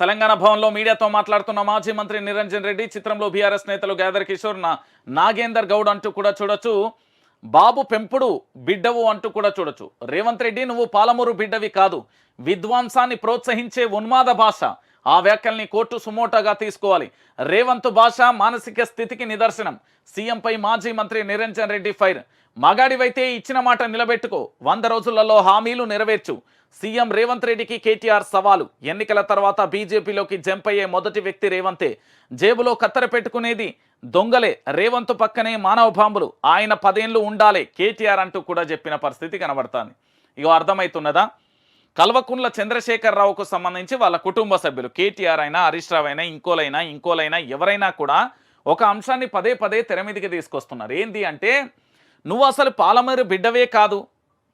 తెలంగాణ భవన్లో మీడియాతో మాట్లాడుతున్న మాజీ మంత్రి నిరంజన్ రెడ్డి చిత్రంలో బీఆర్ఎస్ నేతలు గ్యాదర్ కిషోర్ నాగేందర్ గౌడ్ అంటూ కూడా చూడొచ్చు. బాబు పెంపుడు బిడ్డవు అంటూ కూడా చూడొచ్చు. రేవంత్ రెడ్డి నువ్వు పాలమూరు బిడ్డవి కాదు. విద్వాంసాన్ని ప్రోత్సహించే ఉన్మాద భాష. ఆ వ్యాఖ్యల్ని కోర్టు సుమోటోగా తీసుకోవాలి. రేవంత్ భాష మానసిక స్థితికి నిదర్శనం. సీఎంపై మాజీ మంత్రి నిరంజన్ రెడ్డి ఫైర్. మగాడివైతే ఇచ్చిన మాట నిలబెట్టుకో. వంద రోజులలో హామీలు నెరవేర్చు. సీఎం రేవంత్ రెడ్డికి కేటీఆర్ సవాలు. ఎన్నికల తర్వాత బీజేపీలోకి జంప్ అయ్యే మొదటి వ్యక్తి రేవంతే. జేబులో కత్తెర పెట్టుకునేది దొంగలే. రేవంత్ పక్కనే మానవ బాంబులు. ఆయన పదేళ్ళు ఉండాలి. కేటీఆర్ అంటూ కూడా చెప్పిన పరిస్థితి కనబడుతుంది. ఇక అర్థమవుతున్నదా కల్వకుండ్ల చంద్రశేఖరరావుకు సంబంధించి వాళ్ళ కుటుంబ సభ్యులు కేటీఆర్ అయినా హరీష్ రావు అయినా ఇంకోలైనా ఇంకోలైనా ఎవరైనా కూడా ఒక అంశాన్ని పదే పదే తెర మీదకి తీసుకొస్తున్నారు. ఏంటి అంటే నువ్వు అసలు పాలమూరు బిడ్డవే కాదు.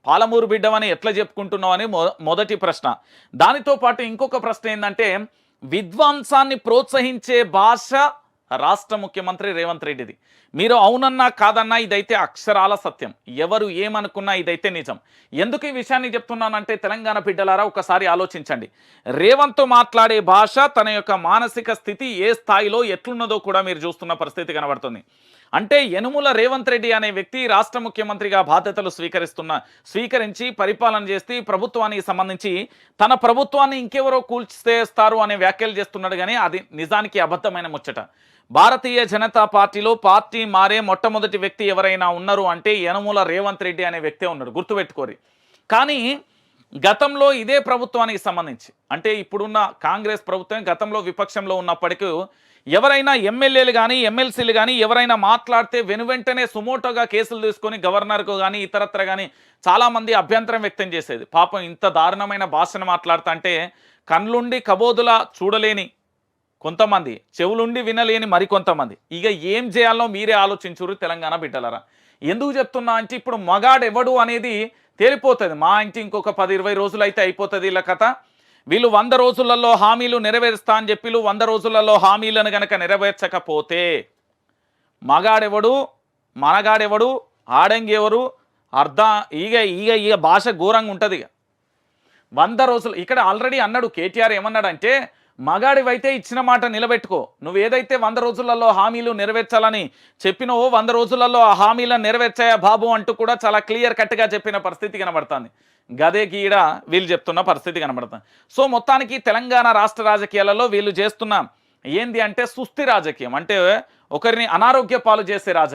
పాలమూరు బిడ్డవని ఎట్లా చెప్పుకుంటున్నావు అని మొ- మొదటి ప్రశ్న. దానితో పాటు ఇంకొక ప్రశ్న ఏంటంటే విద్వాంసాన్ని ప్రోత్సహించే భాష రాష్ట్ర ముఖ్యమంత్రి రేవంత్ రెడ్డిది. మీరు అవునన్నా కాదన్నా ఇదైతే అక్షరాల సత్యం. ఎవరు ఏమనుకున్నా ఇదైతే నిజం. ఎందుకు ఈ విషయాన్ని చెప్తున్నానంటే తెలంగాణ బిడ్డలారా ఒకసారి ఆలోచించండి. రేవంత్ మాట్లాడే భాష తన యొక్క మానసిక స్థితి ఏ స్థాయిలో ఎట్లున్నదో కూడా మీరు చూస్తున్న పరిస్థితి కనబడుతుంది. అంటే యనుముల రేవంత్ రెడ్డి అనే వ్యక్తి రాష్ట్ర ముఖ్యమంత్రిగా బాధ్యతలు స్వీకరిస్తున్న స్వీకరించి పరిపాలన చేస్తే ప్రభుత్వానికి సంబంధించి తన ప్రభుత్వాన్ని ఇంకెవరో కూల్చేస్తారు అనే వ్యాఖ్యలు చేస్తున్నాడు కానీ అది నిజానికి అబద్ధమైన ముచ్చట. భారతీయ జనతా పార్టీలో పార్టీ మారే మొట్టమొదటి వ్యక్తి ఎవరైనా ఉన్నారు అంటే యనుముల రేవంత్ రెడ్డి అనే వ్యక్తే ఉన్నాడు. గుర్తుపెట్టుకోరి. కానీ గతంలో ఇదే ప్రభుత్వానికి సంబంధించి అంటే ఇప్పుడున్న కాంగ్రెస్ ప్రభుత్వం గతంలో విపక్షంలో ఉన్నప్పటికీ ఎవరైనా ఎమ్మెల్యేలు కానీ ఎమ్మెల్సీలు కానీ ఎవరైనా మాట్లాడితే వెనువెంటనే సుమోటోగా కేసులు తీసుకొని గవర్నర్కు కానీ ఇతరత్ర కానీ చాలామంది అభ్యంతరం వ్యక్తం చేసేది. పాపం ఇంత దారుణమైన భాషను మాట్లాడుతా అంటే కళ్ళుండి కబోదులా చూడలేని కొంతమంది చెవులుండి వినలేని మరికొంతమంది. ఇక ఏం చేయాలో మీరే ఆలోచించురు తెలంగాణ బిడ్డలరా. ఎందుకు చెప్తున్నా అంటే ఇప్పుడు మగాడెవడు అనేది తేలిపోతుంది. మా ఇంటి ఇంకొక పది ఇరవై రోజులు అయితే అయిపోతుంది వీళ్ళ కథ. వీళ్ళు వంద రోజులలో హామీలు నెరవేరుస్తా అని చెప్పి వంద రోజులలో హామీలను గనక నెరవేర్చకపోతే మగాడెవడు మనగాడెవడు ఆడంగి ఎవరు అర్ధ ఈగ ఈగ ఈగ భాష ఘోరంగా ఉంటుంది ఇక. వంద రోజులు ఇక్కడ ఆల్రెడీ అన్నాడు కేటీఆర్ ఏమన్నాడంటే మగాడివైతే ఇచ్చిన మాట నిలబెట్టుకో. నువ్వు ఏదైతే వంద రోజులలో హామీలు నెరవేర్చాలని చెప్పినవో వంద రోజులలో ఆ హామీలను నెరవేర్చాయా బాబు అంటూ కూడా చాలా క్లియర్ కట్గా చెప్పిన పరిస్థితి కనబడుతుంది. గదే గీడ వీళ్ళు చెప్తున్న పరిస్థితి కనబడుతుంది. సో మొత్తానికి తెలంగాణ రాష్ట్ర రాజకీయాలలో వీళ్ళు చేస్తున్న ఏంది అంటే సుస్థి రాజకీయం. అంటే ఒకరిని అనారోగ్య పాలు చేసే రాజకీయం.